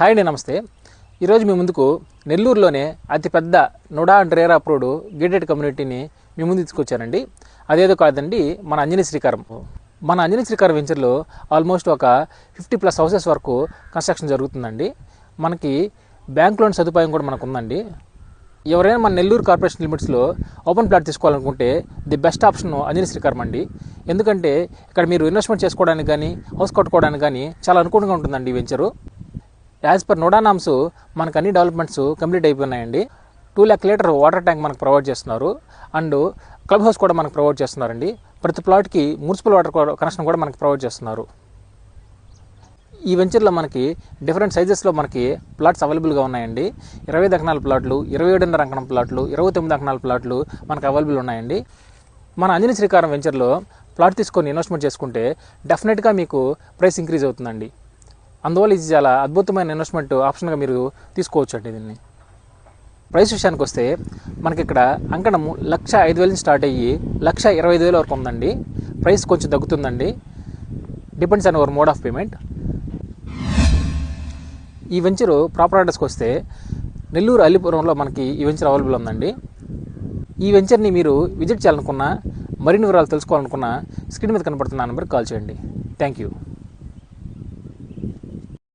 Hi అండి నమస్తే. ఈరోజు మీ ముందుకు నెల్లూరులోనే అతిపెద్ద NUDA and RERA approved gated కమ్యూనిటీని మీ ముందు తీసుకొచ్చానండి. అదేదో కాదండి మన అంజనీ శ్రీకారం. మన అంజనీ శ్రీకారం వెంచర్లో ఆల్మోస్ట్ ఒక ఫిఫ్టీ ప్లస్ హౌసెస్ వరకు కన్స్ట్రక్షన్ జరుగుతుందండి. మనకి బ్యాంక్ లోన్ సదుపాయం కూడా మనకు ఉందండి ఎవరైనా మన నెల్లూరు కార్పొరేషన్ లిమిట్స్లో ఓపెన్ ప్లాట్ తీసుకోవాలనుకుంటే the best option Anjani Srikaram అండి. ఎందుకంటే ఇక్కడ మీరు ఇన్వెస్ట్మెంట్ చేసుకోవడానికి కానీ హౌస్ కట్టుకోవడానికి కానీ చాలా అనుకూలంగా ఉంటుందండి ఈ venture. As per NUDA norms మనకు అన్ని డెవలప్మెంట్స్ కంప్లీట్ అయిపోయినాయండి. Two lakh litre water tank మనకు ప్రొవైడ్ చేస్తున్నారు. అండ్ క్లబ్ హౌస్ కూడా మనకు ప్రొవైడ్ చేస్తున్నారండి. ప్రతి ప్లాట్కి మున్సిపల్ వాటర్ కనెక్షన్ కూడా మనకు ప్రొవైడ్ చేస్తున్నారు. ఈ వెంచర్లో మనకి డిఫరెంట్ సైజెస్లో మనకి ప్లాట్స్ అవైలబుల్గా ఉన్నాయండి. ఇరవై ఐదు ప్లాట్లు ఇరవై ఏడున్నర అంకణం ప్లాట్లు ఇరవై తొమ్మిది అంకణాల ప్లాట్లు మనకు అవైలబుల్ ఉన్నాయండి. మన అంజనీ శ్రీకారం వెంచర్లో ప్లాట్ తీసుకొని ఇన్వెస్ట్మెంట్ చేసుకుంటే డెఫినెట్గా మీకు ప్రైస్ ఇంక్రీజ్ అవుతుందండి. అందువల్ల ఇది చాలా అద్భుతమైన ఇన్వెస్ట్మెంట్ ఆప్షన్గా మీరు తీసుకోవచ్చు అండి దీన్ని. ప్రైస్ విషయానికి వస్తే మనకి ఇక్కడ అంకణము లక్ష ఐదు వేల నుంచి స్టార్ట్ అయ్యి లక్ష ఇరవై ఐదు వేల వరకు ఉందండి. ప్రైస్ కొంచెం తగ్గుతుందండి. Depends on our mode of payment ఈ వెంచరు ప్రాపర్ అడ్రస్కి వస్తే నెల్లూరు అల్లిపురంలో మనకి ఈ వెంచర్ అవైలబుల్ ఉందండి. ఈ వెంచర్ని మీరు విజిట్ చేయాలనుకున్నా మరిన్ని వివరాలు తెలుసుకోవాలనుకున్నా స్క్రీన్ మీద కనపడుతున్న నెంబర్కి కాల్ చేయండి. Thank you